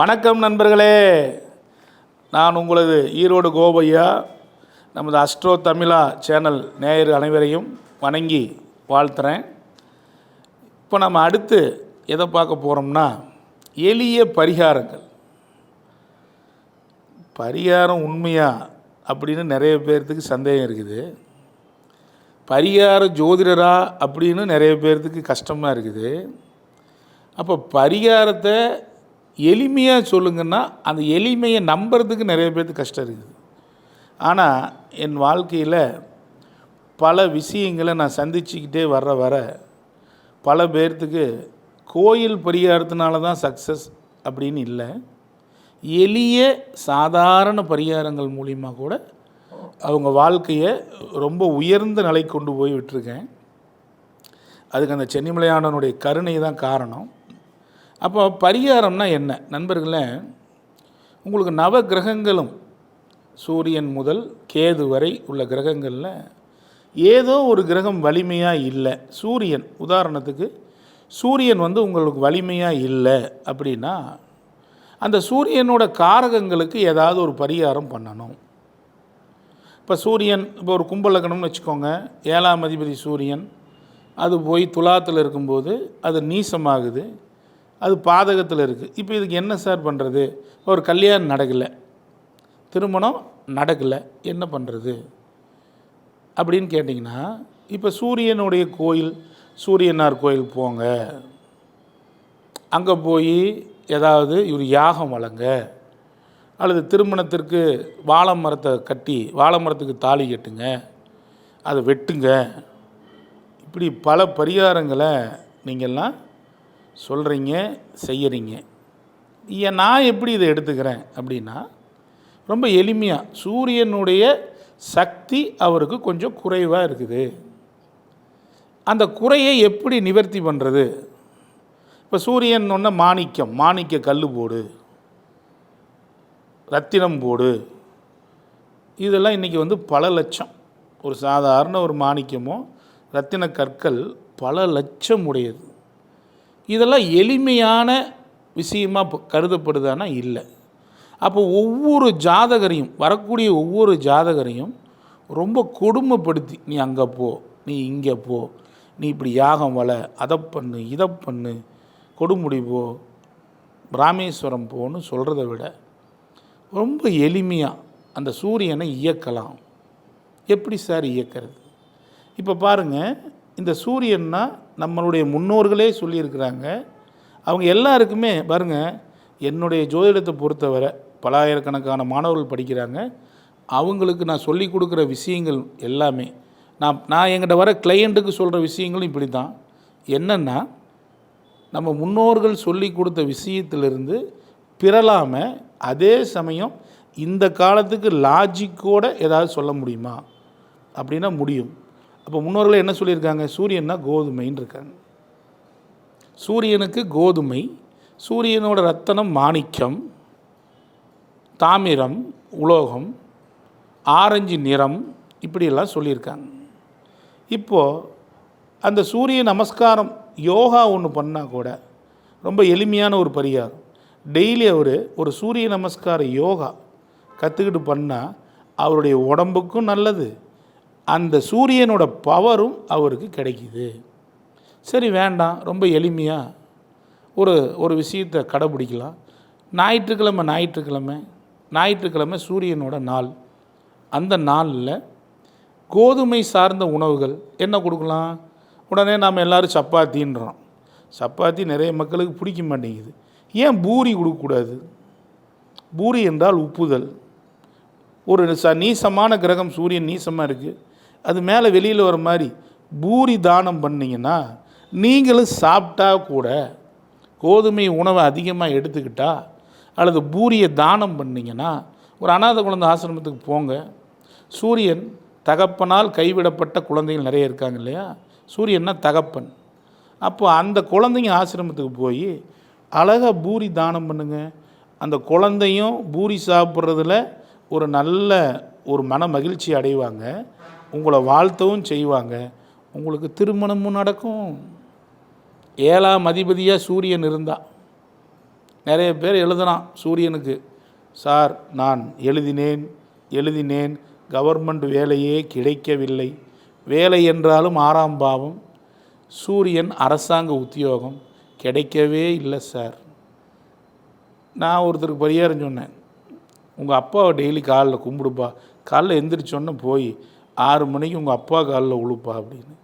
வணக்கம் நண்பர்களே. நான் உங்களது ஈரோடு கோபையா நமது அஸ்ட்ரோ தமிழா சேனல் நேயர் அனைவரையும் வணங்கி வாழ்த்துறேன். இப்போ நம்ம அடுத்து எதை பார்க்க போகிறோம்னா எளிய பரிகாரங்கள். பரிகாரம் உண்மையா அப்படின்னு நிறைய பேர்த்துக்கு சந்தேகம் இருக்குது. பரிகார ஜோதிடரா அப்படின்னு நிறைய பேர்த்துக்கு கஷ்டமாக இருக்குது. அப்போ பரிகாரத்தை எளிமையாக சொல்லுங்கன்னா அந்த எளிமையை நம்புறதுக்கு நிறைய பேர்த்துக்கு கஷ்டம் இருக்குது. ஆனால் என் வாழ்க்கையில் பல விஷயங்களை நான் சந்திச்சுக்கிட்டே வர வர பல பேர்த்துக்கு கோயில் பரிகாரத்தினால தான் சக்ஸஸ் அப்படின்னு இல்லை. எளிய சாதாரண பரிகாரங்கள் மூலிமா கூட அவங்க வாழ்க்கையை ரொம்ப உயர்ந்த நிலை கொண்டு போய் விட்டுருக்கேன். அதுக்கு அந்த சென்னிமலையானனுடைய கருணை தான் காரணம். அப்போ பரிகாரம்னா என்ன? நண்பர்களே உங்களுக்கு நவ கிரகங்களும் சூரியன் முதல் கேது வரை உள்ள கிரகங்களில் ஏதோ ஒரு கிரகம் வலிமையாக இல்லை. சூரியன் உதாரணத்துக்கு சூரியன் வந்து உங்களுக்கு வலிமையாக இல்லை அப்படின்னா அந்த சூரியனோட காரகங்களுக்கு ஏதாவது ஒரு பரிகாரம் பண்ணணும். இப்போ சூரியன் இப்போ ஒரு கும்பலக்கணம்னு வச்சுக்கோங்க ஏழாம் அதிபதி சூரியன் அது போய் துலாத்தில் இருக்கும்போது அது நீசமாகுது. அது பாதகத்தில் இருக்குது இப்போ இதுக்கு என்ன சார் பண்ணுறது ஒரு கல்யாணம் நடக்கலை. திருமணம் நடக்கலை. என்ன பண்ணுறது அப்படின்னு கேட்டிங்கன்னா இப்போ சூரியனுடைய கோயில் சூரியனார் கோயில் போங்க. அங்கே போய் ஏதாவது இவர் யாகம் வழங்க. அல்லது திருமணத்திற்கு வாழை மரத்தை கட்டி வாழை மரத்துக்கு தாலி கட்டுங்க. அதை வெட்டுங்க. இப்படி பல பரிகாரங்களை நீங்கள்லாம் சொல்கிறீங்க செய்யறீங்க. ஏன் நான் எப்படி இதை எடுத்துக்கிறேன் அப்படின்னா ரொம்ப எளிமையாக சூரியனுடைய சக்தி அவருக்கு கொஞ்சம் குறைவாக இருக்குது. அந்த குறையை எப்படி நிவர்த்தி பண்ணுறது இப்போ சூரியன் ஒன்று மாணிக்கம் மாணிக்க கல் போடு ரத்தினம் போடு. இதெல்லாம் இன்றைக்கி வந்து பல லட்சம். ஒரு சாதாரண ஒரு மாணிக்கமோ ரத்தின கற்கள் பல லட்சம் உடையது. இதெல்லாம் எளிமையான விஷயமா கருதப்படுதானா இல்லை. அப்போ ஒவ்வொரு ஜாதகரையும் வரக்கூடிய ஒவ்வொரு ஜாதகரையும் ரொம்ப கொடுமைப்படுத்தி நீ அங்கே போ நீ இங்கே போ நீ இப்படி யாகம் வள அதை பண்ணு இதை பண்ணு கொடுமுடி போ ராமேஸ்வரம் போன்னு சொல்கிறத விட ரொம்ப எளிமையாக அந்த சூரியனை இயக்கலாம். எப்படி சார் இயக்கிறது? இப்போ பாருங்கள் இந்த சூரியன்னா நம்மளுடைய முன்னோர்களே சொல்லியிருக்கிறாங்க. அவங்க எல்லாருக்குமே பாருங்கள் என்னுடைய ஜோதிடத்தை பொறுத்தவரை பலாயிரக்கணக்கான மாணவர்கள் படிக்கிறாங்க. அவங்களுக்கு நான் சொல்லி கொடுக்குற விஷயங்கள் எல்லாமே நான் நான் எங்கிட்ட வர கிளையண்ட்டுக்கு சொல்கிற விஷயங்களும் இப்படி தான் என்னென்னா நம்ம முன்னோர்கள் சொல்லி கொடுத்த விஷயத்திலிருந்து பிறலாமல் அதே சமயம் இந்த காலத்துக்கு லாஜிக்கோடு ஏதாவது சொல்ல முடியுமா? அப்படின்னா முடியும். அப்போ முன்னோர்கள் என்ன சொல்லியிருக்காங்க? சூரியன்னா கோதுமைன்னு இருக்காங்க சூரியனுக்கு கோதுமை சூரியனோட ரத்தனம் மாணிக்கம் தாமிரம் உலோகம் ஆரஞ்சு நிறம் இப்படியெல்லாம் சொல்லியிருக்காங்க. இப்போது அந்த சூரிய நமஸ்காரம் யோகா ஒன்று பண்ணால் கூட ரொம்ப எளிமையான ஒரு பரிகாரம். டெய்லி அவர் ஒரு சூரிய நமஸ்கார யோகா கற்றுக்கிட்டு பண்ணால் அவருடைய உடம்புக்கும் நல்லது அந்த சூரியனோட பவரும் அவருக்கு கிடைக்கிது. சரி வேண்டாம் ரொம்ப எளிமையாக ஒரு ஒரு விஷயத்தை கடைப்பிடிக்கலாம் ஞாயிற்றுக்கிழமை ஞாயிற்றுக்கிழமை ஞாயிற்றுக்கிழமை சூரியனோட நாள். அந்த நாளில் கோதுமை சார்ந்த உணவுகள் என்ன கொடுக்கலாம்? உடனே நாம் எல்லோரும் சப்பாத்தின்றோம். சப்பாத்தி நிறைய மக்களுக்கு பிடிக்க மாட்டேங்குது. ஏன் பூரி கொடுக்கக்கூடாது? பூரி என்றால் உப்புதல். ஒரு ச நீசமான கிரகம் சூரியன் நீசமாக இருக்குது அது மேலே வெளியில் வர மாதிரி பூரி தானம் பண்ணிங்கன்னா நீங்களும் சாப்பிட்டா கூட கோதுமை உணவை அதிகமாக எடுத்துக்கிட்டா அல்லது பூரியை தானம் பண்ணிங்கன்னா ஒரு அநாத குழந்தை ஆசிரமத்துக்கு போங்க. சூரியன் தகப்பனால் கைவிடப்பட்ட குழந்தைகள் நிறைய இருக்காங்க இல்லையா? சூரியன்னா தகப்பன். அப்போ அந்த குழந்தைங்க ஆசிரமத்துக்கு போய் அழகாக பூரி தானம் பண்ணுங்க. அந்த குழந்தையும் பூரி சாப்பிட்றதுல ஒரு நல்ல ஒரு மன மகிழ்ச்சி அடைவாங்க. உங்களை வாழ்த்தவும் செய்வாங்க. உங்களுக்கு திருமணமும் நடக்கும். ஏழாம் அதிபதியாக சூரியன் இருந்தால் நிறைய பேர் எழுதுனான் சூரியனுக்கு சார் நான் எழுதினேன் எழுதினேன். கவர்மெண்ட் வேலையே கிடைக்கவில்லை. வேலை என்றாலும் ஆறாம் பாவம். சூரியன் அரசாங்க உத்தியோகம் கிடைக்கவே இல்லை சார். நான் ஒருத்தருக்கு பரிகாரம் சொன்னேன். உங்கள் அப்பாவை டெய்லி காலில் கும்பிடுப்பா. காலைல எந்திரிச்சோன்னே போய் ஆறு மணிக்கு உங்கள் அப்பா காலில் உழுப்பா அப்படின்னு.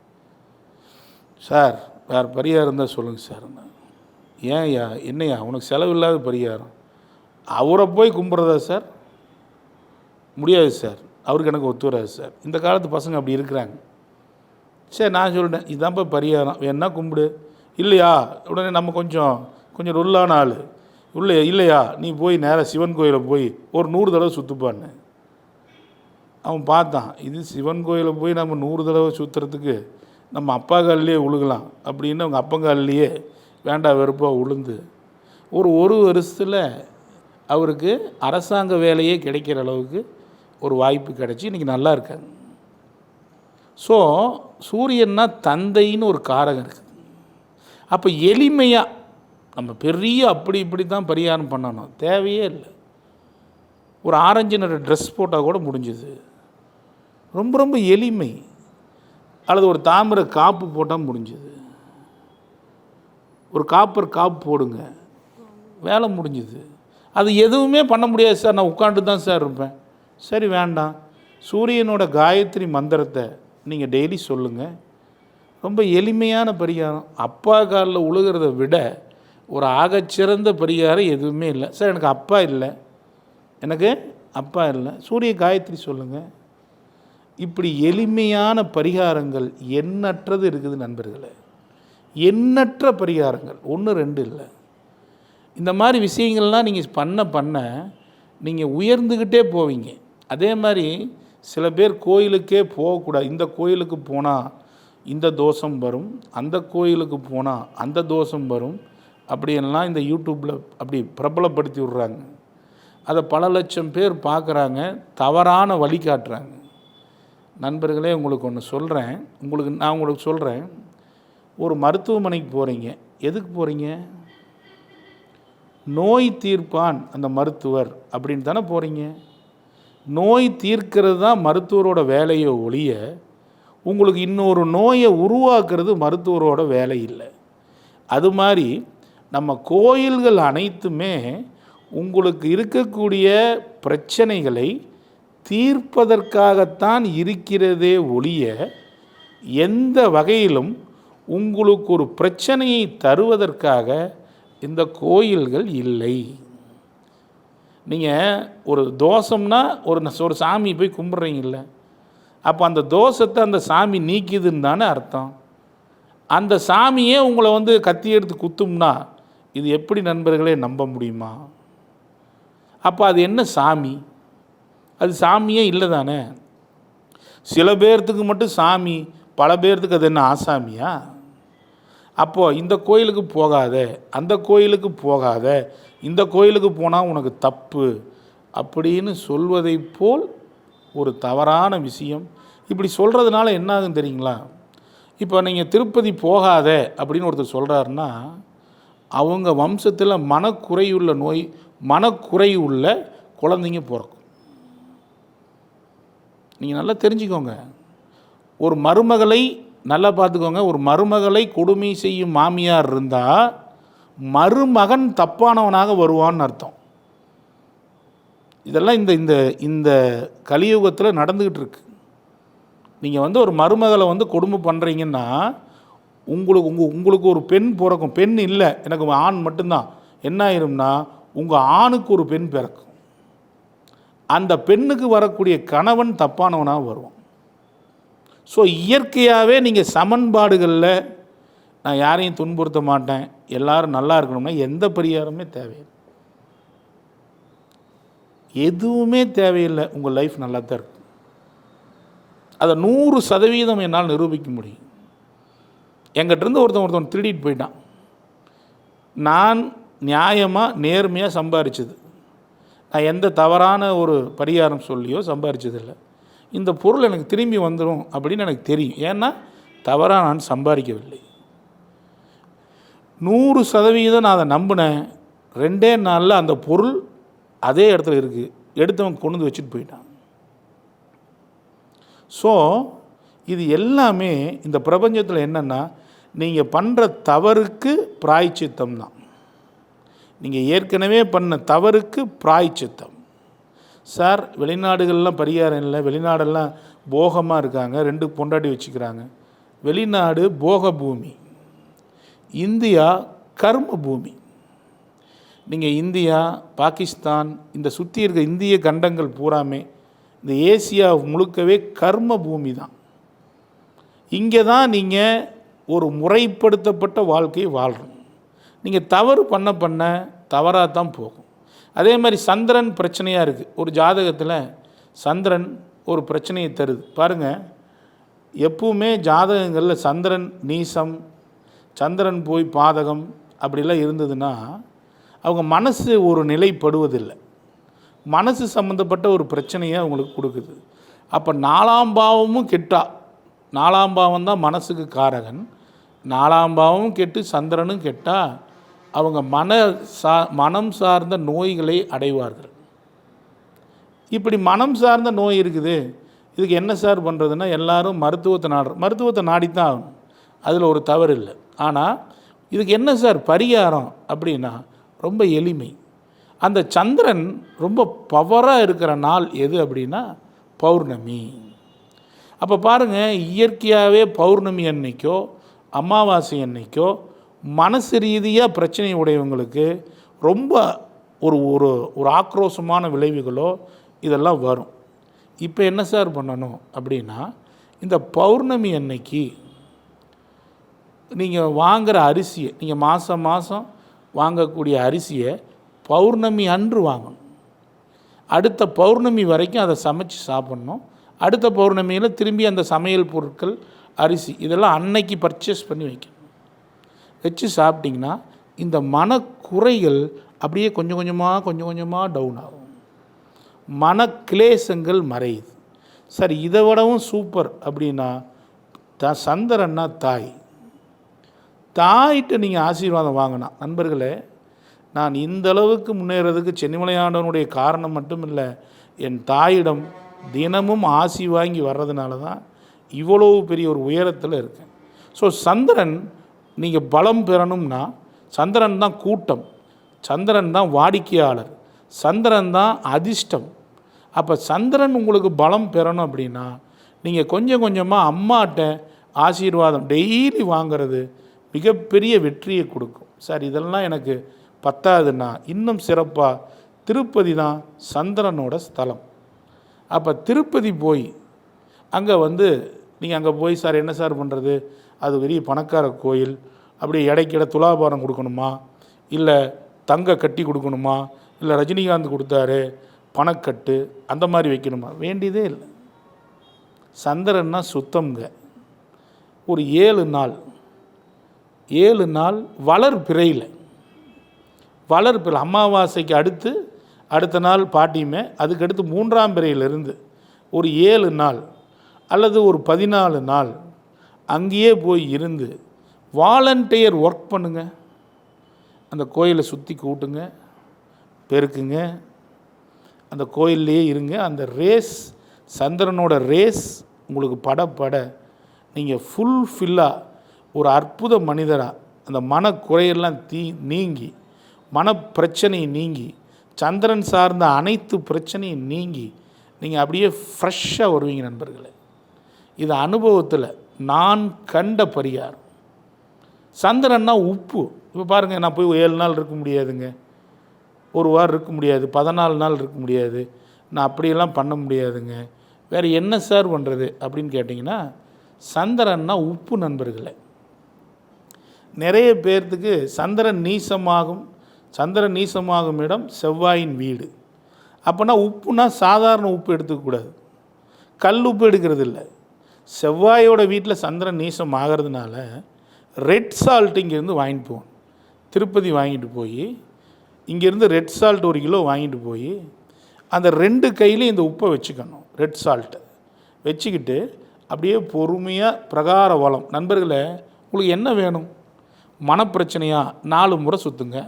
சார் வேறு பரிகாரம் இருந்தால் சொல்லுங்கள் சார். ஏன் ஐயா என்னையா உனக்கு செலவில்லாத பரிகாரம். அவரை போய் கும்பிட்றதா சார்? முடியாது சார். அவருக்கு எனக்கு ஒத்து வராது சார். இந்த காலத்து பசங்க அப்படி இருக்கிறாங்க. சரி நான் சொல்லிட்டேன் இதுதான்ப்பா பரிகாரம். வேணா கும்பிடு. இல்லையா? உடனே நம்ம கொஞ்சம் கொஞ்சம் ருல்லான ஆள். இல்லை இல்லையா? நீ போய் நேராக சிவன் கோயிலை போய் ஒரு நூறு தடவை சுற்றுப்பான்னு அவன் பார்த்தான். இது சிவன் கோயிலை போய் நம்ம நூறு தடவை சுற்றுறதுக்கு நம்ம அப்பா காலிலேயே உழுகலாம் அப்படின்னு அவங்க அப்பங்காலிலேயே வேண்டா வெறுப்பாக உளுந்து ஒரு ஒரு வருஷத்தில் அவருக்கு அரசாங்க வேலையே கிடைக்கிற அளவுக்கு ஒரு வாய்ப்பு கிடச்சி இன்றைக்கி நல்லா இருக்காங்க. ஸோ சூரியன்னா தந்தைன்னு ஒரு காரகம் இருக்குது அப்போ எளிமையாக நம்ம பெரிய அப்படி இப்படி தான் பரிகாரம் பண்ணணும். தேவையே இல்லை. ஒரு ஆரஞ்சு நிற ட்ரெஸ் போட்டால் கூட முடிஞ்சுது. ரொம்ப ரொம்ப எளிமை. அல்லது ஒரு தாமிர காப்பு போட்டால் முடிஞ்சுது. ஒரு காப்பர் காப்பு போடுங்க. வேலை முடிஞ்சுது. அது எதுவுமே பண்ண முடியாது சார். நான் உட்காந்து தான் சார் இருப்பேன். சரி வேண்டாம். சூரியனோட காயத்ரி மந்திரத்தை நீங்கள் டெய்லி சொல்லுங்கள் ரொம்ப எளிமையான பரிகாரம். அப்பா காலில் உழுகிறத விட ஒரு ஆகச்சிறந்த பரிகாரம் எதுவுமே இல்லை. சார் எனக்கு அப்பா இல்லை. எனக்கு அப்பா இல்லை. சூரிய காயத்ரி சொல்லுங்கள் இப்படி எளிமையான பரிகாரங்கள் எண்ணற்றது இருக்குது நண்பர்களே. எண்ணற்ற பரிகாரங்கள். ஒன்று ரெண்டு இல்லை. இந்த மாதிரி விஷயங்கள்லாம் நீங்கள் பண்ண பண்ண நீங்கள் உயர்ந்துக்கிட்டே போவீங்க. அதே மாதிரி சில பேர் கோயிலுக்கே போகக்கூடாது. இந்த கோயிலுக்கு போனால் இந்த தோஷம் வரும் அந்த கோயிலுக்கு போனால் அந்த தோஷம் வரும் அப்படியெல்லாம் இந்த யூடியூப்பில் அப்படி பிரபலப்படுத்தி விட்றாங்க. அதை பல லட்சம் பேர் பார்க்குறாங்க தவறான வழி காட்டுறாங்க. நண்பர்களே உங்களுக்கு ஒன்று சொல்கிறேன் உங்களுக்கு நான் உங்களுக்கு சொல்கிறேன் ஒரு மருத்துவமனைக்கு போகிறீங்க எதுக்கு போகிறீங்க நோய் தீர்ப்பான் அந்த மருத்துவர் அப்படின்னு தானே போகிறீங்க நோய் தீர்க்கிறது தான் மருத்துவரோட வேலையை ஒழிய உங்களுக்கு இன்னொரு நோயை உருவாக்குறது மருத்துவரோட வேலை இல்லை. அது மாதிரி நம்ம கோயில்கள் அனைத்துமே உங்களுக்கு இருக்கக்கூடிய பிரச்சனைகளை தீர்ப்பதற்காகத்தான் இருக்கிறதே ஒழிய எந்த வகையிலும் உங்களுக்கு ஒரு பிரச்சனையை தருவதற்காக இந்த கோயில்கள் இல்லை. நீங்கள் ஒரு தோஷம்னா ஒரு ந- ஒரு சாமி போய் கும்பிட்றீங்கல்ல அப்போ அந்த தோஷத்தை அந்த சாமி நீக்கிதுன்னு தானே அர்த்தம். அந்த சாமியே உங்களை வந்து கத்தி எடுத்து குத்தும்னா இது எப்படி நண்பர்களே நம்ப முடியுமா? அப்போ அது என்ன சாமி? அது சாமியே இல்லை தானே? சில பேர்த்துக்கு மட்டும் சாமி பல பேர்த்துக்கு அது என்ன ஆசாமியா? அப்போது இந்த கோயிலுக்கு போகாத அந்த கோயிலுக்கு போகாத இந்த கோயிலுக்கு போனால் உனக்கு தப்பு அப்படின்னு சொல்வதைப் போல் ஒரு தவறான விஷயம். இப்படி சொல்கிறதுனால என்ன ஆகும் தெரியுங்களா? இப்போ நீங்கள் திருப்பதி போகாத அப்படின்னு ஒருத்தர் சொல்கிறாருன்னா அவங்க வம்சத்தில் மனக்குறையுள்ள நோய் மனக்குறை உள்ள குழந்தைங்க பிறக்கும். நீங்கள் நல்லா தெரிஞ்சுக்கோங்க. ஒரு மருமகளை நல்லா பார்த்துக்கோங்க. ஒரு மருமகளை கொடுமை செய்யும் மாமியார் இருந்தால் மருமகன் தப்பானவனாக வருவான்னு அர்த்தம். இதெல்லாம் இந்த இந்த இந்த கலியுகத்தில் நடந்துக்கிட்டு இருக்கு. நீங்கள் வந்து ஒரு மருமகளை வந்து கொடுமை பண்ணுறீங்கன்னா உங்களுக்கு உங்கள் உங்களுக்கு ஒரு பெண் பிறக்கும். பெண் இல்லை. எனக்கு ஆண் மட்டும்தான். என்ன ஆயிரும்னா உங்கள் ஆணுக்கு ஒரு பெண் பிறக்கும். அந்த பெண்ணுக்கு வரக்கூடிய கணவன் தப்பானவனாக வருவான். ஸோ இயற்கையாகவே நீங்கள் சமன்பாடுகளில் நான் யாரையும் துன்புறுத்த மாட்டேன். எல்லாரும் நல்லா இருக்கணும்னா எந்த பரிகாரமே தேவையில்லை. எதுவுமே தேவையில்லை. உங்கள் லைஃப் நல்லா தான் இருக்கும். அதை நூறு சதவீதம் என்னால் நிரூபிக்க முடியும். எங்கிட்டேருந்து ஒருத்தன் ஒருத்தன் திருடிட்டு போயிட்டான். நான் நியாயமாக நேர்மையாக சம்பாரிச்சது. நான் எந்த தவறான ஒரு பரிகாரம் சொல்லியோ சம்பாரிச்சதில்லை. இந்த பொருள் எனக்கு திரும்பி வந்துடும் அப்படின்னு எனக்கு தெரியும். ஏன்னா தவறாக நான் சம்பாதிக்கவில்லை. நூறு சதவீதம் நான் அதை நம்பினேன். ரெண்டே நாளில் அந்த பொருள் அதே இடத்துல இருக்குது எடுத்தவன் கொண்டு வச்சுட்டு போயிட்டான். ஸோ இது எல்லாமே இந்த பிரபஞ்சத்தில் என்னென்னா நீங்கள் பண்ணுற தவறுக்கு பிராய்ச்சித்தம் தான் நீங்கள் ஏற்கனவே பண்ண தவறுக்கு பிராய்ச்சித்தம். சார் வெளிநாடுகள்லாம் பரிகாரம் இல்லை வெளிநாடெல்லாம் போகமாக இருக்காங்க ரெண்டு பொண்டாட்டி வச்சுக்கிறாங்க. வெளிநாடு போக பூமி இந்தியா கர்ம பூமி நீங்கள் இந்தியா பாகிஸ்தான் இந்த சுற்றி இருக்க இந்திய கண்டங்கள் பூராமே இந்த ஏசியா முழுக்கவே கர்ம பூமி தான். இங்கே தான் நீங்கள் ஒரு முறைப்படுத்தப்பட்ட வாழ்க்கையை வாழ்கிறோம் நீங்கள் தவறு பண்ண பண்ண தவறாக தான் போகும். அதே மாதிரி சந்திரன் பிரச்சனையாக இருக்குது ஒரு ஜாதகத்தில் சந்திரன் ஒரு பிரச்சனையை தருது. பாருங்கள் எப்பவுமே ஜாதகங்களில் சந்திரன் நீசம் சந்திரன் போய் பாதகம் அப்படிலாம் இருந்ததுன்னா அவங்க மனசு ஒரு நிலைப்படுவதில்லை. மனசு சம்மந்தப்பட்ட ஒரு பிரச்சனையை அவங்களுக்கு கொடுக்குது. அப்போ நாலாம் பாவமும் கெட்டா. நாலாம் பாவம் தான் மனசுக்கு காரகன். நாலாம் பாவமும் கெட்டு சந்திரனும் கெட்டால் அவங்க மன சா மனம் சார்ந்த நோய்களை அடைவார்கள். இப்படி மனம் சார்ந்த நோய் இருக்குது. இதுக்கு என்ன சார் பண்ணுறதுன்னா எல்லாரும் மருத்துவத்தை நாடு மருத்துவத்தை நாடித்தான் ஆகணும். அதில் ஒரு தவறு இல்லை. ஆனால் இதுக்கு என்ன சார் பரிகாரம் அப்படின்னா ரொம்ப எளிமை. அந்த சந்திரன் ரொம்ப பவராக இருக்கிற நாள் எது அப்படின்னா பௌர்ணமி. அப்போ பாருங்கள் இயற்கையாகவே பௌர்ணமி அன்னைக்கோ அமாவாசை அன்னைக்கோ மனசு ரீதியாக பிரச்சனை உடையவங்களுக்கு ரொம்ப ஒரு ஒரு ஒரு ஆக்ரோஷமான விளைவுகளோ இதெல்லாம் வரும். இப்போ என்ன சார் பண்ணணும் அப்படின்னா இந்த பௌர்ணமி அன்னைக்கு நீங்கள் வாங்குகிற அரிசியை நீங்கள் மாதம் மாதம் வாங்கக்கூடிய அரிசியை பௌர்ணமி அன்று வாங்கணும். அடுத்த பௌர்ணமி வரைக்கும் அதை சமைச்சு சாப்பிட்ணும். அடுத்த பௌர்ணமியில் திரும்பி அந்த சமையல் பொருட்கள் அரிசி இதெல்லாம் அன்னைக்கு பர்ச்சேஸ் பண்ணி வைக்கணும். வச்சு சாப்பிட்டிங்கன்னா இந்த மனக்குறைகள் அப்படியே கொஞ்சம் கொஞ்சமாக கொஞ்சம் கொஞ்சமாக டவுன் ஆகும். மனக்லேசங்கள் மறையுது. சார் இதை விடவும் சூப்பர் அப்படின்னா த சந்திரன்னா தாய். தாயிட்ட நீங்கள் ஆசீர்வாதம் வாங்கினா நண்பர்களே நான் இந்த அளவுக்கு முன்னேறதுக்கு சென்னிமலையாண்டவனுடைய காரணம் மட்டும் இல்லை என் தாயிடம் தினமும் ஆசி வாங்கி வர்றதுனால தான் இவ்வளோ பெரிய ஒரு உயரத்தில் இருக்கேன். ஸோ சந்திரன் நீங்கள் பலம் பெறணும்னா சந்திரன் தான் கூட்டம் சந்திரன் தான் வாடிக்கையாளர் சந்திரன் தான் அதிர்ஷ்டம். அப்போ சந்திரன் உங்களுக்கு பலம் பெறணும் அப்படின்னா நீங்கள் கொஞ்சம் கொஞ்சமாக அம்மாட்ட ஆசீர்வாதம் டெய்லி வாங்கிறது மிகப்பெரிய வெற்றியை கொடுக்கும். சார் இதெல்லாம் எனக்கு பத்தாதுன்னா இன்னும் சிறப்பாக திருப்பதி தான் சந்திரனோட ஸ்தலம். அப்போ திருப்பதி போய் அங்கே வந்து நீங்கள் அங்கே போய் சார் என்ன சார் பண்ணுறது அது பெரிய பணக்கார கோயில் அப்படி இடைக்கிட துலாபாரம் கொடுக்கணுமா? இல்லை தங்க கட்டி கொடுக்கணுமா? இல்லை ரஜினிகாந்த் கொடுத்தாரு பணக்கட்டு அந்த மாதிரி வைக்கணுமா? வேண்டியதே இல்லை. சந்திரன்னா சுத்தம்ங்க. ஒரு ஏழு நாள் ஏழு நாள் வளர் பிறையில். வளர் பிறை அமாவாசைக்கு அடுத்து அடுத்த நாள் பாட்டியுமே அதுக்கடுத்து மூன்றாம் பிறையிலிருந்து ஒரு ஏழு நாள் அல்லது ஒரு பதினாலு நாள் அங்கேயே போய் இருந்து வாலண்டியர் ஒர்க் பண்ணுங்க. அந்த கோயிலை சுற்றி கூட்டுங்க பெருக்குங்க. அந்த கோயில்லையே இருங்க. அந்த ரேஸ் சந்திரனோட ரேஸ் உங்களுக்கு பட பட. நீங்கள் ஃபுல்ஃபில்லாக ஒரு அற்புத மனிதராக அந்த மனக்குறையெல்லாம் தீ நீங்கி மனப்பிரச்சனை நீங்கி சந்திரன் சார்ந்த அனைத்து பிரச்சனையும் நீங்கி நீங்கள் அப்படியே ஃப்ரெஷ்ஷாக வருவீங்க நண்பர்களே. இது அனுபவத்தில் நான் கண்ட பரிகாரம். சந்திரன்னா உப்பு. இப்போ பாருங்கள் நான் போய் ஏழு நாள் இருக்க முடியாதுங்க. ஒரு வாரம் இருக்க முடியாது. பதினாலு நாள் இருக்க முடியாது. நான் அப்படியெல்லாம் பண்ண முடியாதுங்க. வேறு என்ன சார் பண்ணுறது அப்படின்னு கேட்டிங்கன்னா சந்திரன்னா உப்பு நண்பர்களே. நிறைய பேர்த்துக்கு சந்திரன் நீசமாகும். சந்திரன் நீசமாகும் இடம் செவ்வாயின் வீடு. அப்போனா உப்புனா சாதாரண உப்பு எடுத்துக்கக்கூடாது. கல் உப்பு எடுக்கிறது இல்லை செவ்வாயோட வீட்டில் சந்திரன் நீசம் ஆகிறதுனால ரெட் சால்ட் இங்கேருந்து வாங்கிட்டு போவோம் திருப்பதி வாங்கிட்டு போய் இங்கேருந்து ரெட் சால்ட் ஒரு கிலோ வாங்கிட்டு போய் அந்த ரெண்டு கையிலையும் இந்த உப்பை வச்சுக்கணும் ரெட் சால்ட்டு வச்சுக்கிட்டு அப்படியே பொறுமையாக பிரகார வளம். நண்பர்களே உங்களுக்கு என்ன வேணும்? மனப்பிரச்சனையாக நாலு முறை சுற்றுங்க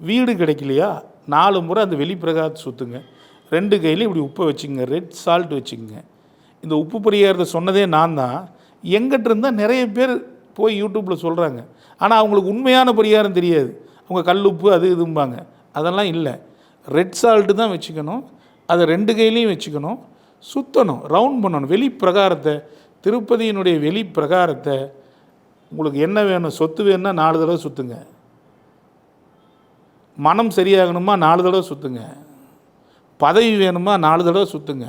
வீடு கிடைக்கலையா? நாலு முறை அந்த வெளிப்பிரகாரத்தை சுற்றுங்க ரெண்டு கையிலையும் இப்படி உப்பை வச்சுக்கோங்க ரெட் சால்ட் வச்சுக்கோங்க. இந்த உப்பு பரிகாரத்தை சொன்னதே நான் தான் எங்கிட்ட இருந்தால் நிறைய பேர் போய் யூடியூப்பில் சொல்கிறாங்க ஆனால் அவங்களுக்கு உண்மையான பரிகாரம் தெரியாது. அவங்க கல் உப்பு அது இதும்பாங்க. அதெல்லாம் இல்லை. ரெட் சால்ட்டு தான் வச்சுக்கணும். அதை ரெண்டு கையிலையும் வச்சுக்கணும். சுற்றணும் ரவுண்ட் பண்ணணும். வெளி பிரகாரத்தை திருப்பதியினுடைய வெளி பிரகாரத்தை உங்களுக்கு என்ன வேணும் சொத்து வேணும்னா நாலு தடவை சுற்றுங்க மனம் சரியாகணுமா நாலு தடவை சுற்றுங்க பதவி வேணுமா நாலு தடவை சுற்றுங்க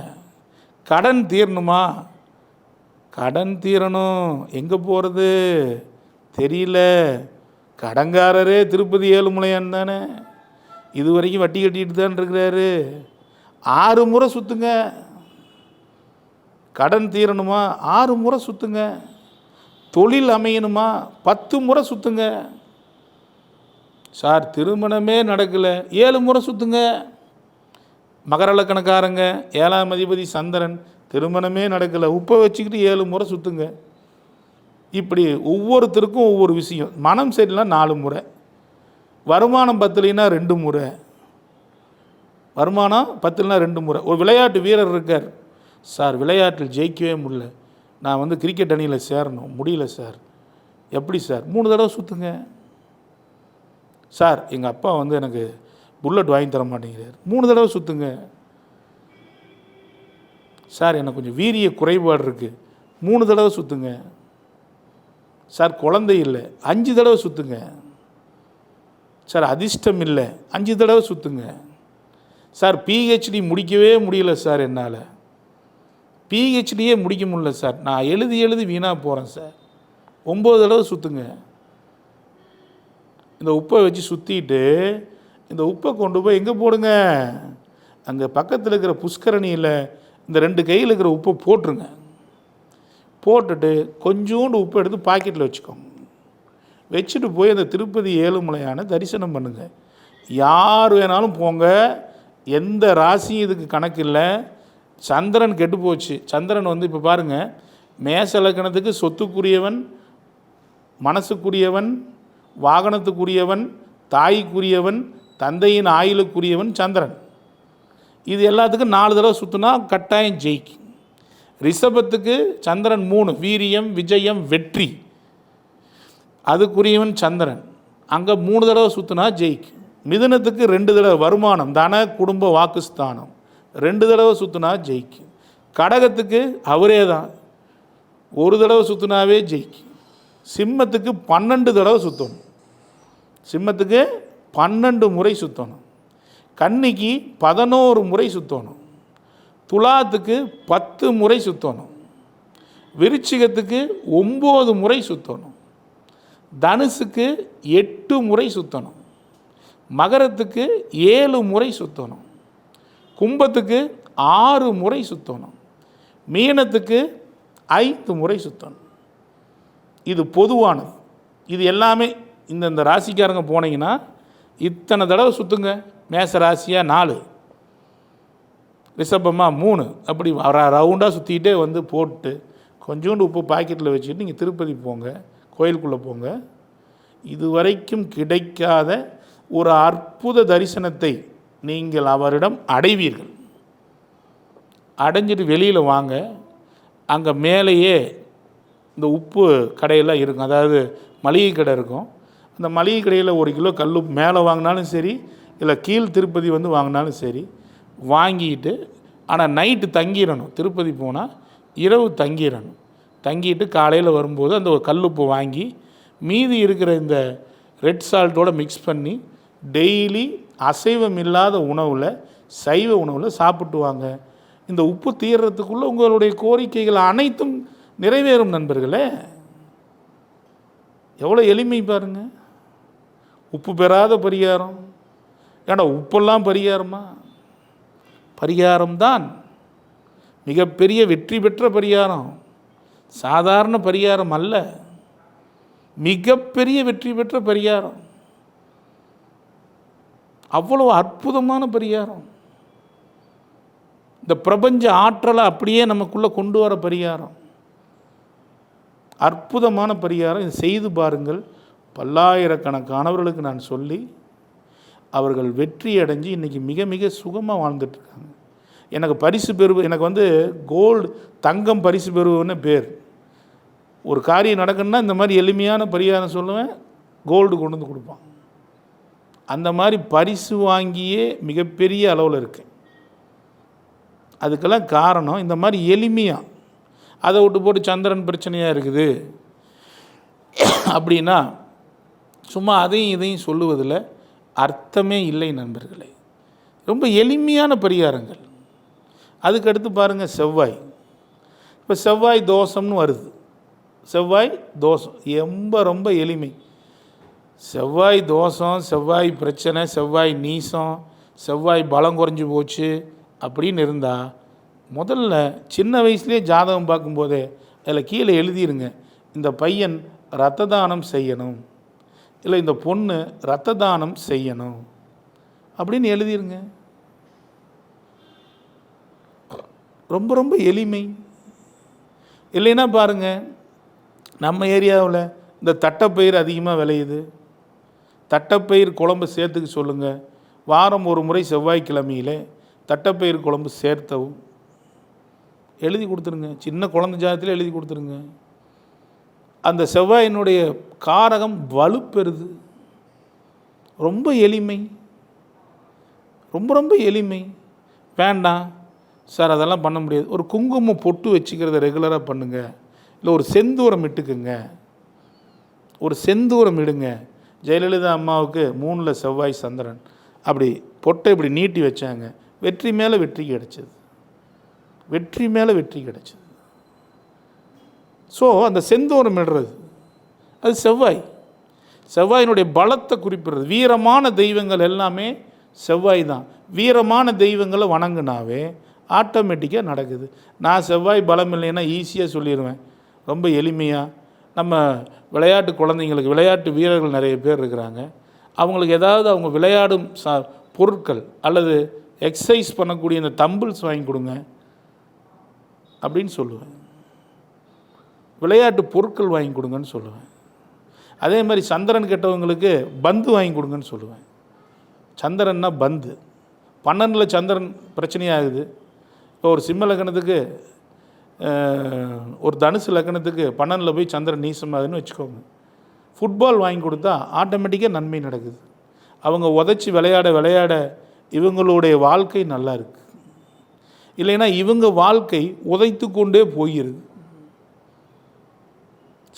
கடன் தீரணுமா? கடன் தீரணும். எங்கே போகிறது தெரியல. கடன்காரரே திருப்பதி ஏழுமலையான் தானே. இது வரைக்கும் வட்டி கட்டிட்டு தான் இருக்கிறாரு. ஆறு முறை சுற்றுங்க கடன் தீரணுமா? ஆறு முறை சுற்றுங்க தொழில் அமையணுமா? பத்து முறை சுற்றுங்க சார் திருமணமே நடக்கலை. ஏழு முறை சுற்றுங்க மகர லக்கணக்காரங்க ஏழாம் அதிபதி சந்திரன் திருமணமே நடக்கலை. உப்பை வச்சுக்கிட்டு ஏழு முறை சுற்றுங்க இப்படி ஒவ்வொருத்தருக்கும் ஒவ்வொரு விஷயம். மனம் சரியில்லைனா நாலு முறை. வருமானம் பத்தலைன்னா ரெண்டு முறை. வருமானம் பத்துலனா ரெண்டு முறை. ஒரு விளையாட்டு வீரர் இருக்கார். சார் விளையாட்டில் ஜெயிக்கவே முடியல. நான் வந்து கிரிக்கெட் அணியில் சேரணும். முடியல சார். எப்படி சார்? மூணு தடவை சுற்றுங்க சார் எங்கள் அப்பா வந்து எனக்கு புல்லட் வாங்கி தர மாட்டேங்கிறார். மூணு தடவை சுற்றுங்க சார் எனக்கு கொஞ்சம் வீரிய குறைபாடு இருக்குது மூணு தடவை சுற்றுங்க சார் குழந்தை இல்லை. அஞ்சு தடவை சுற்றுங்க சார் அதிர்ஷ்டம் இல்லை. அஞ்சு தடவை சுற்றுங்க சார் பிஹெச்டி முடிக்கவே முடியல சார் என்னால். பிஹெச்டியே முடிக்க முடியல சார் நான் எழுதி எழுதி வீணாக போகிறேன் சார் ஒம்பது தடவை சுற்றுங்க இந்த உப்பை வச்சு சுற்றிட்டு இந்த உப்பை கொண்டு போய் எங்கே போடுங்க? அங்கே பக்கத்தில் இருக்கிற புஷ்கரணியில் இந்த ரெண்டு கையில் இருக்கிற உப்பை போட்டுருங்க. போட்டுட்டு கொஞ்சோண்டு உப்பு எடுத்து பாக்கெட்டில் வச்சுக்கோங்க. வச்சுட்டு போய் அந்த திருப்பதி ஏழுமலையான தரிசனம் பண்ணுங்க. யார் வேணாலும் போங்க. எந்த ராசியும் இதுக்கு கணக்கு இல்லை. சந்திரன் கெட்டு போச்சு. சந்திரன் வந்து இப்போ பாருங்கள் மேச லக்கணத்துக்கு சொத்துக்குரியவன் மனசுக்குரியவன் வாகனத்துக்குரியவன் தாய்க்குரியவன் தந்தையின் ஆயுளுக்குரியவன் சந்திரன். இது எல்லாத்துக்கும் நாலு தடவை சுற்றினா கட்டாயம் ஜெயிக்கும். ரிஷபத்துக்கு சந்திரன் மூணு வீரியம் விஜயம் வெற்றி. அதுக்குரியவன் சந்திரன். அங்கே மூணு தடவை சுற்றுனா ஜெயிக்கும். மிதுனத்துக்கு ரெண்டு தடவை வருமானம் தன குடும்ப வாக்குஸ்தானம். ரெண்டு தடவை சுற்றுனா ஜெயிக்கும். கடகத்துக்கு அவரே தான். ஒரு தடவை சுற்றுனாவே ஜெயிக்கும். சிம்மத்துக்கு பன்னெண்டு தடவை சுற்றணும் சிம்மத்துக்கு பன்னெண்டு முறை சுற்றணும் கன்னிக்கு பதினோரு முறை சுற்றணும் துலாத்துக்கு பத்து முறை சுற்றணும் விருச்சிகத்துக்கு ஒம்பது முறை சுற்றணும் தனுசுக்கு எட்டு முறை சுற்றணும் மகரத்துக்கு ஏழு முறை சுற்றணும் கும்பத்துக்கு ஆறு முறை சுற்றணும் மீனத்துக்கு ஐந்து முறை சுற்றணும் இது பொதுவானது. இது எல்லாமே இந்தந்த ராசிக்காரங்க போனீங்கன்னா இத்தனை தடவை சுற்றுங்க மேச ராசியாக நாலு. ரிஷபமாக மூணு. அப்படி ரவுண்டாக சுற்றிக்கிட்டே வந்து போட்டு கொஞ்சோண்டு உப்பு பாக்கெட்டில் வச்சுட்டு நீங்கள் திருப்பதி போங்க. கோயிலுக்குள்ளே போங்க. இதுவரைக்கும் கிடைக்காத ஒரு அற்புத தரிசனத்தை நீங்கள் அவரிடம் அடைவீர்கள். அடைஞ்சிட்டு வெளியில் வாங்க. அங்கே மேலேயே இந்த உப்பு கடையெல்லாம் இருக்கும். அதாவது மளிகை கடை இருக்கும். அந்த மளிகை கடையில் ஒரு கிலோ கல் மேலே வாங்கினாலும் சரி இல்லை கீழ் திருப்பதி வந்து வாங்கினாலும் சரி வாங்கிட்டு ஆனால் நைட்டு தங்கிடணும். திருப்பதி போனால் இரவு தங்கிடணும். தங்கிட்டு காலையில் வரும்போது அந்த ஒரு கல்லுப்பு வாங்கி மீதி இருக்கிற இந்த ரெட் சால்ட்டோட மிக்ஸ் பண்ணி டெய்லி அசைவம் இல்லாத உணவில் சைவ உணவில் சாப்பிட்டு வாங்க. இந்த உப்பு தீர்றதுக்குள்ளே உங்களுடைய கோரிக்கைகள் அனைத்தும் நிறைவேறும் நண்பர்களே. எவ்வளோ எளிமை பாருங்கள் உப்பு பெறாத பரிகாரம். ஏன்னா உப்பெல்லாம் பரிகாரமா? பரிகாரம்தான். மிகப்பெரிய வெற்றி பெற்ற பரிகாரம். சாதாரண பரிகாரம் அல்ல. மிகப்பெரிய வெற்றி பெற்ற பரிகாரம். அவ்வளோ அற்புதமான பரிகாரம். இந்த பிரபஞ்ச ஆற்றலை அப்படியே நமக்குள்ளே கொண்டு வர பரிகாரம். அற்புதமான பரிகாரம். இதை செய்து பாருங்கள். பல்லாயிரக்கணக்கானவர்களுக்கு நான் சொல்லி அவர்கள் வெற்றி அடைஞ்சு இன்றைக்கி மிக மிக சுகமாக வாழ்ந்துட்டுருக்காங்க. எனக்கு பரிசு பெறுவு எனக்கு வந்து கோல்டு தங்கம் பரிசு பெறுவுன்னு பேர். ஒரு காரியம் நடக்கணும்னா இந்த மாதிரி எளிமையான பரிகாரம் சொல்லுவேன் கோல்டு கொண்டு வந்து கொடுப்பான். அந்த மாதிரி பரிசு வாங்கியே மிகப்பெரிய அளவில் இருக்கேன் அதுக்கெல்லாம் காரணம் இந்த மாதிரி எளிமையாக அதை விட்டு போட்டு சந்திரன் பிரச்சனையாக இருக்குது. அப்படின்னா சும்மா அதையும் இதையும் சொல்லுவதில் அர்த்தமே இல்லை நண்பர்களே. ரொம்ப எளிமையான பரிகாரங்கள். அதுக்கடுத்து பாருங்கள் செவ்வாய். இப்போ செவ்வாய் தோஷம்னு வருது. செவ்வாய் தோஷம். ரொம்ப ரொம்ப எளிமை. செவ்வாய் தோஷம் செவ்வாய் பிரச்சனை செவ்வாய் நீசம் செவ்வாய் பலம் குறைஞ்சி போச்சு அப்படின்னு இருந்தால் முதல்ல சின்ன வயசுலேயே ஜாதகம் பார்க்கும்போதே அதில் கீழே எழுதிருங்க இந்த பையன் ரத்த தானம் செய்யணும். இல்லை இந்த பொண்ணு ரத்த தானம் செய்யணும். அப்படின்னு எழுதிருங்க. ரொம்ப ரொம்ப எளிமை. இல்லைன்னா பாருங்கள் நம்ம ஏரியாவில் இந்த தட்டைப்பயிர் அதிகமாக விளையுது. தட்டைப்பயிர் குழம்பு சேர்த்துக்க சொல்லுங்கள் வாரம் ஒரு முறை செவ்வாய்க்கிழமையில தட்டைப்பயிர் குழம்பு சேர்த்தவும். எழுதி கொடுத்துருங்க. சின்ன குழந்தை ஜாதத்தில் எழுதி கொடுத்துருங்க. அந்த செவ்வாயினுடைய காரகம் வலுப்பெறுது. ரொம்ப எளிமை. ரொம்ப ரொம்ப எளிமை. வேண்டாம். சார் அதெல்லாம் பண்ண முடியாது. ஒரு குங்குமம் பொட்டு வச்சுக்கிறத ரெகுலராக பண்ணுங்கள் இல்லை ஒரு செந்தூரம் இட்டுக்குங்க. ஒரு செந்தூரம் இடுங்க. ஜெயலலிதா அம்மாவுக்கு மூணில் செவ்வாய் சந்திரன். அப்படி பொட்டை இப்படி நீட்டி வச்சாங்க. வெற்றி மேலே வெற்றி கிடைச்சது. வெற்றி மேலே வெற்றி கிடைச்சது. ஸோ அந்த செந்தூரம் இடுறது அது செவ்வாய். செவ்வாயினுடைய பலத்தை குறிப்பிடுறது. வீரமான தெய்வங்கள் எல்லாமே செவ்வாய் தான் வீரமான தெய்வங்களை வணங்குனாவே ஆட்டோமேட்டிக்காக நடக்குது. நான் செவ்வாய் பலம் இல்லைன்னா ஈஸியாக சொல்லிடுவேன் ரொம்ப எளிமையாக நம்ம விளையாட்டு குழந்தைங்களுக்கு விளையாட்டு வீரர்கள் நிறைய பேர் இருக்கிறாங்க. அவங்களுக்கு ஏதாவது அவங்க விளையாடும் சா பொருட்கள் அல்லது எக்ஸசைஸ் பண்ணக்கூடிய இந்த தம்பிள்ஸ் வாங்கி கொடுங்க அப்படின்னு சொல்லுவேன். விளையாட்டு பொருட்கள் வாங்கி கொடுங்கன்னு சொல்லுவேன். அதே மாதிரி சந்திரன் கெட்டவங்களுக்கு பந்து வாங்கி கொடுங்கன்னு சொல்லுவேன். சந்திரன்னா பந்து. பன்னெண்டில் சந்திரன் பிரச்சனையாகுது. இப்போ ஒரு சிம்ம லக்னத்துக்கு ஒரு தனுசு லக்னத்துக்கு பன்னெண்டில் போய் சந்திரன் நீசமாகுதுன்னு வச்சுக்கோங்க. ஃபுட்பால் வாங்கி கொடுத்தா ஆட்டோமேட்டிக்காக நன்மை நடக்குது. அவங்க உதச்சி விளையாட விளையாட இவங்களுடைய வாழ்க்கை நல்லா இருக்குது இல்லைன்னா இவங்க வாழ்க்கை உதைத்து கொண்டே போயிருது.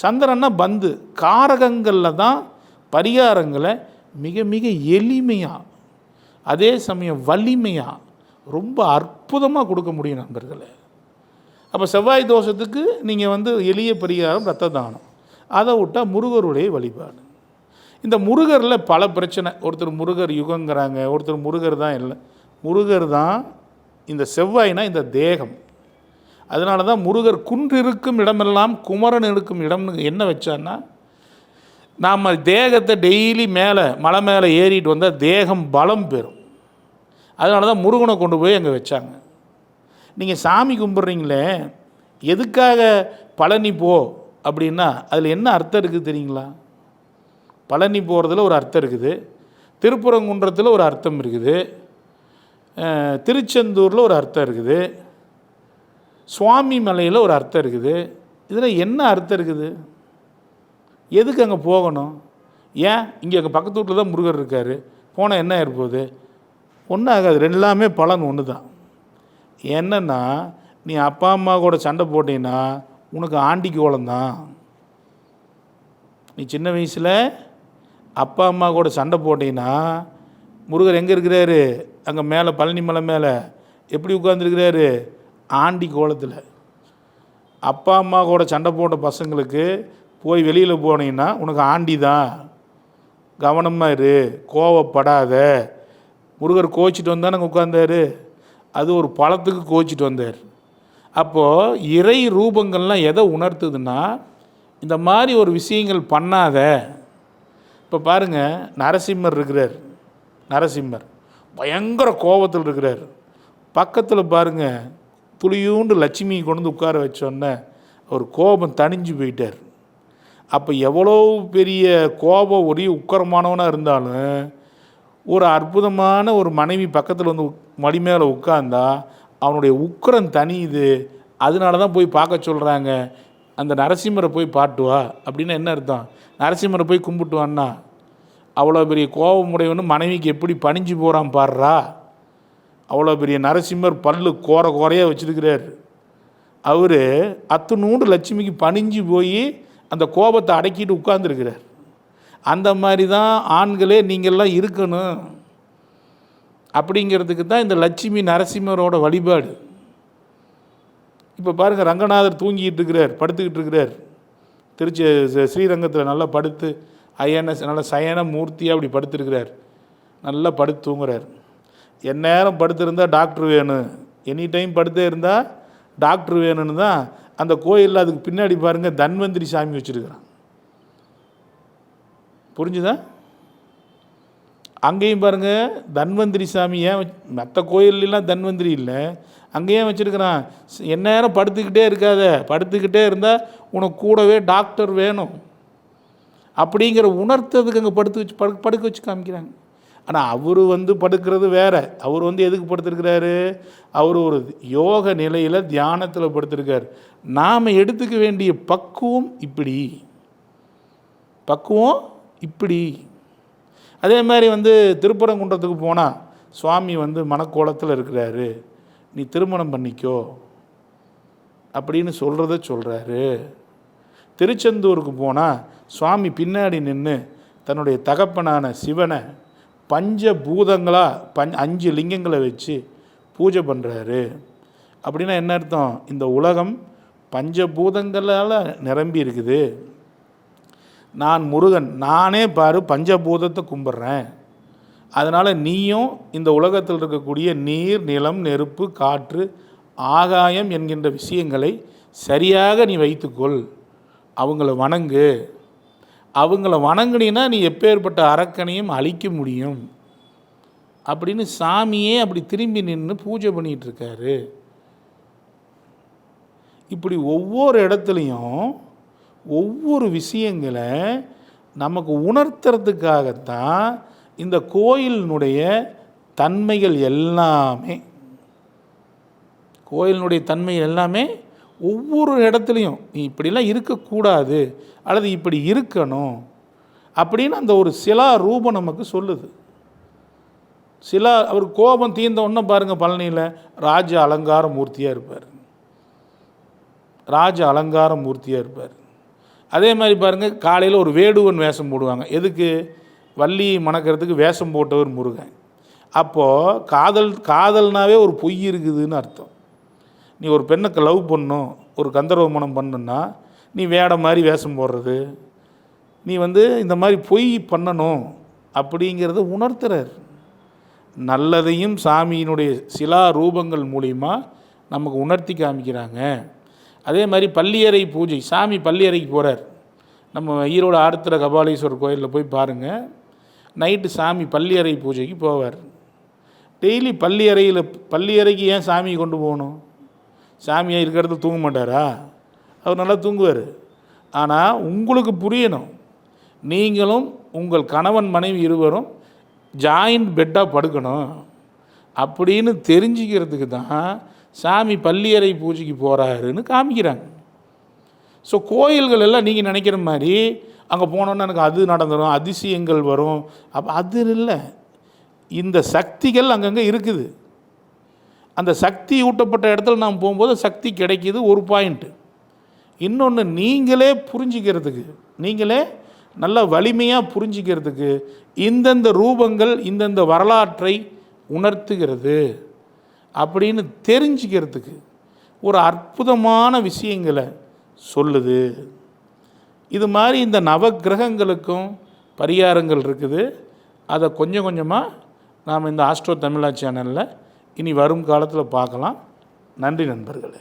சந்திரன்னா பந்து. காரகங்களில் தான் பரிகாரங்களை மிக மிக எளிமையாக அதே சமயம் வலிமையாக ரொம்ப அற்புதமாக கொடுக்க முடியும் நண்பர்களே. அப்போ செவ்வாய் தோஷத்துக்கு நீங்கள் வந்து எளிய பரிகாரம் ரத்த தானம். அதை விட்டால் முருகருடைய வழிபாடு. இந்த முருகரில் பல பிரச்சனை. ஒருத்தர் முருகர் யுகங்கிறாங்க ஒருத்தர் முருகர் தான் இல்லை. முருகர் தான் இந்த செவ்வாய்னா இந்த தேகம். அதனால தான் முருகர் குன்றிருக்கும் இடமெல்லாம் குமரன் இருக்கும் இடம்னு என்ன வச்சான்னா நாம் தேகத்தை டெய்லி மேலே மலை மேலே ஏறிட்டு வந்தால் தேகம் பலம் பெறும். அதனால தான் முருகனை கொண்டு போய் அங்கே வச்சாங்க. நீங்கள் சாமி கும்பிட்றீங்களே எதுக்காக பழனி போ அப்படின்னா அதில் என்ன அர்த்தம் இருக்குது தெரியுங்களா? பழனி போகிறதுல ஒரு அர்த்தம் இருக்குது திருப்புறங்குன்றத்தில் ஒரு அர்த்தம் இருக்குது திருச்செந்தூரில் ஒரு அர்த்தம் இருக்குது சுவாமி மலையில் ஒரு அர்த்தம் இருக்குது. இதில் என்ன அர்த்தம் இருக்குது? எதுக்கு அங்கே போகணும்? ஏன்? இங்கே பக்கத்து வீட்டில் தான் முருகர் இருக்கார். போனால் என்ன இருப்போகுது ஒன்றும் ஆகாது. எல்லாமே பலன் ஒன்று தான் என்னென்னா நீ அப்பா அம்மா கூட சண்டை போட்டீங்கன்னா உனக்கு ஆண்டி கோலம்தான். நீ சின்ன வயசில் அப்பா அம்மா கூட சண்டை போட்டீங்கன்னா முருகர் எங்கே இருக்கிறாரு? அங்கே மேலே பழனி மலை மேலே. எப்படி உட்காந்துருக்கிறாரு ஆண்டி கோலத்தில் அப்பா அம்மா கூட சண்டை போட்ட பசங்களுக்கு போய் வெளியில் போனீங்கன்னா உனக்கு ஆண்டி தான். கவனமாக இரு கோவப்படாத. முருகர் கோச்சிட்டு வந்தானே உட்காந்தாரு அது ஒரு பழத்துக்கு கோச்சிட்டு வந்தார். அப்போது இறை ரூபங்கள்லாம் எதை உணர்த்துதுன்னா இந்த மாதிரி ஒரு விஷயங்கள் பண்ணாத. இப்போ பாருங்கள் நரசிம்மர் இருக்கிறார். நரசிம்மர். பயங்கர கோபத்தில் இருக்கிறார். பக்கத்தில் பாருங்கள் துளியூண்டு லட்சுமியை கொண்டு வந்து உட்கார வச்சோன்னே அவர் கோபம் தணிஞ்சு போயிட்டார். அப்போ எவ்வளோ பெரிய கோபம் ஒரே உக்கரமானவனாக இருந்தாலும் ஒரு அற்புதமான ஒரு மனைவி பக்கத்தில் வந்து மடி மேலே உட்கார்ந்தா அவனுடைய உக்கரம் தனியுது அதனால தான் போய் பார்க்க சொல்கிறாங்க அந்த நரசிம்மரை போய் பாட்டுவா அப்படின்னு என்ன அர்த்தம்? நரசிம்மரை போய் கும்பிட்டு வான்னா. அவ்வளோ பெரிய கோபமுடையவனு மனைவிக்கு எப்படி பணிஞ்சு போகிறான் பாடுறா அவ்வளோ பெரிய நரசிம்மர் பல்லு கோர கோரையாக வச்சிருக்கிறார். அவர் அத்துநூண்டு லட்சுமிக்கு பணிஞ்சு போய் அந்த கோபத்தை அடக்கிட்டு உட்கார்ந்துருக்கிறார். அந்த மாதிரி தான் ஆண்களே நீங்கள்லாம் இருக்கணும். அப்படிங்கிறதுக்கு தான் இந்த லட்சுமி நரசிம்மரோட வழிபாடு. இப்போ பாருங்கள் ரங்கநாதர் தூங்கிட்டு இருக்கிறார் படுத்துக்கிட்டு இருக்கிறார். திருச்சி ஸ்ரீரங்கத்தில் நல்லா படுத்து ஐஎன்எஸ் நல்ல சயன மூர்த்தியாக அப்படி படுத்திருக்கிறார். நல்லா படுத்து தூங்குறார். எந்நேரம் படுத்திருந்தால் டாக்டர் வேணும் எனி டைம் படுத்தே இருந்தால் டாக்டர் வேணும்னு தான் அந்த கோயிலில் அதுக்கு பின்னாடி பாருங்கள் தன்வந்திரி சாமி வச்சுருக்கிறான். புரிஞ்சுதா? அங்கேயும் பாருங்கள் தன்வந்திரி சாமி ஏன் மற்ற கோயில்லாம் தன்வந்திரி இல்லை. அங்கேயும் வச்சுருக்கிறான்? எந்நேரம் படுத்துக்கிட்டே இருக்காத. படுத்துக்கிட்டே இருந்தால் உனக்கு கூடவே டாக்டர் வேணும். அப்படிங்கிற உணர்த்ததுக்கு அங்கே படுத்து வச்சு படு படுக்க வச்சு காமிக்கிறாங்க. ஆனால் அவர் வந்து படுக்கிறது வேறு. அவர் வந்து எதுக்கு படுத்திருக்கிறாரு? அவர் ஒரு யோக நிலையில் தியானத்தில் படுத்திருக்கார். நாம் எடுத்துக்க வேண்டிய பக்குவம் இப்படி. பக்குவம் இப்படி. அதே மாதிரி வந்து திருப்பரங்குன்றத்துக்கு போனால் சுவாமி வந்து மனக்கோலத்தில் இருக்கிறாரு. நீ திருமணம் பண்ணிக்கோ. அப்படின்னு சொல்கிறத சொல்கிறாரு திருச்செந்தூருக்கு போனால் சுவாமி பின்னாடி நின்று தன்னுடைய தகப்பனான சிவனை பஞ்ச பூதங்களாக பஞ் அஞ்சு லிங்கங்களை வச்சு பூஜை பண்ணுறாரு அப்படின்னா என்ன அர்த்தம்? இந்த உலகம் பஞ்சபூதங்களால் நிரம்பி இருக்குது. நான் முருகன் நானே பாரு பஞ்சபூதத்தை கும்பிட்றேன். அதனால் நீயும் இந்த உலகத்தில் இருக்கக்கூடிய நீர் நிலம் நெருப்பு காற்று ஆகாயம் என்கின்ற விஷயங்களை சரியாக நீ வைத்துக்கொள். அவங்கள வணங்கு. அவங்கள வணங்குனீன்னா நீ எப்பேற்பட்ட அரக்கனையும் அழிக்க முடியும். அப்படின்னு சாமியே அப்படி திரும்பி நின்று பூஜை பண்ணிகிட்டு இருக்காரு இப்படி ஒவ்வொரு இடத்துலையும் ஒவ்வொரு விஷயங்களை நமக்கு உணர்த்துறதுக்காகத்தான் இந்த கோயிலினுடைய தன்மைகள் எல்லாமே. கோயிலினுடைய தன்மை எல்லாமே ஒவ்வொரு இடத்துலையும் நீ இப்படிலாம் இருக்கக்கூடாது அல்லது இப்படி இருக்கணும் அப்படின்னு அந்த ஒரு சிலா ரூபம் நமக்கு சொல்லுது. சிலா அவர் கோபம் தீர்ந்த உடனே பாருங்கள் பழனியில் ராஜ அலங்கார மூர்த்தியாக இருப்பார். ராஜ அலங்கார மூர்த்தியாக இருப்பார். அதே மாதிரி பாருங்கள் காலையில் ஒரு வேடுவன் வேஷம் போடுவாங்க. எதுக்கு? வள்ளி மணக்கிறதுக்கு வேஷம் போட்டவர் முருகன். அப்போது காதல் காதல்னாவே ஒரு பொய் இருக்குதுன்னு அர்த்தம். நீ ஒரு பெண்ணுக்கு லவ் பண்ணும் ஒரு கந்தர்வ மனம் பண்ணுன்னா நீ வேட மாதிரி வேஷம் போடுறது. நீ வந்து இந்த மாதிரி பொய் பண்ணணும் அப்படிங்கிறத உணர்த்துறார். நல்லதையும் சாமியினுடைய சிலா ரூபங்கள் மூலிமா நமக்கு உணர்த்தி காமிக்கிறாங்க. அதே மாதிரி பள்ளியறை பூஜை சாமி பள்ளியறைக்கு போகிறார் நம்ம ஈரோடு ஆர்த்திர கபாலீஸ்வரர் கோயிலில் போய் பாருங்கள் நைட்டு சாமி பள்ளியறை பூஜைக்கு போவார். டெய்லி பள்ளியறையில் பள்ளியறைக்கு ஏன் சாமி கொண்டு போகணும்? சாமியாக இடத்துல தூங்க மாட்டாரா? அவர் நல்லா தூங்குவார். ஆனால் உங்களுக்கு புரியணும். நீங்களும் உங்கள் கணவன் மனைவி இருவரும் ஜாயிண்ட் பெட்டாக படுக்கணும். அப்படின்னு தெரிஞ்சுக்கிறதுக்கு தான் சாமி பள்ளியறை பூஜைக்கு போகிறாருன்னு காமிக்கிறாங்க. ஸோ கோயில்கள் எல்லாம் நீங்கள் நினைக்கிற மாதிரி அங்கே போனோன்னா எனக்கு அது நடந்துடும் அதிசயங்கள் வரும். அப்போ அது இல்லை. இந்த சக்திகள் அங்கங்கே இருக்குது. அந்த சக்தி ஊட்டப்பட்ட இடத்துல நாம் போகும்போது சக்தி கிடைக்கிது ஒரு பாயிண்ட்டு இன்னொன்று நீங்களே புரிஞ்சிக்கிறதுக்கு நீங்களே நல்ல வலிமையாக புரிஞ்சிக்கிறதுக்கு இந்தந்த ரூபங்கள் இந்தந்த வரலாற்றை உணர்த்துகிறது அப்படின்னு தெரிஞ்சுக்கிறதுக்கு ஒரு அற்புதமான விஷயங்களை சொல்லுது. இது மாதிரி இந்த நவக்கிரகங்களுக்கும் பரிகாரங்கள் இருக்குது. அதை கொஞ்சம் கொஞ்சமாக நாம் இந்த ஆஸ்ட்ரோ தமிழா சேனலில் இனி வரும் காலத்தில் பார்க்கலாம். நன்றி நண்பர்களே.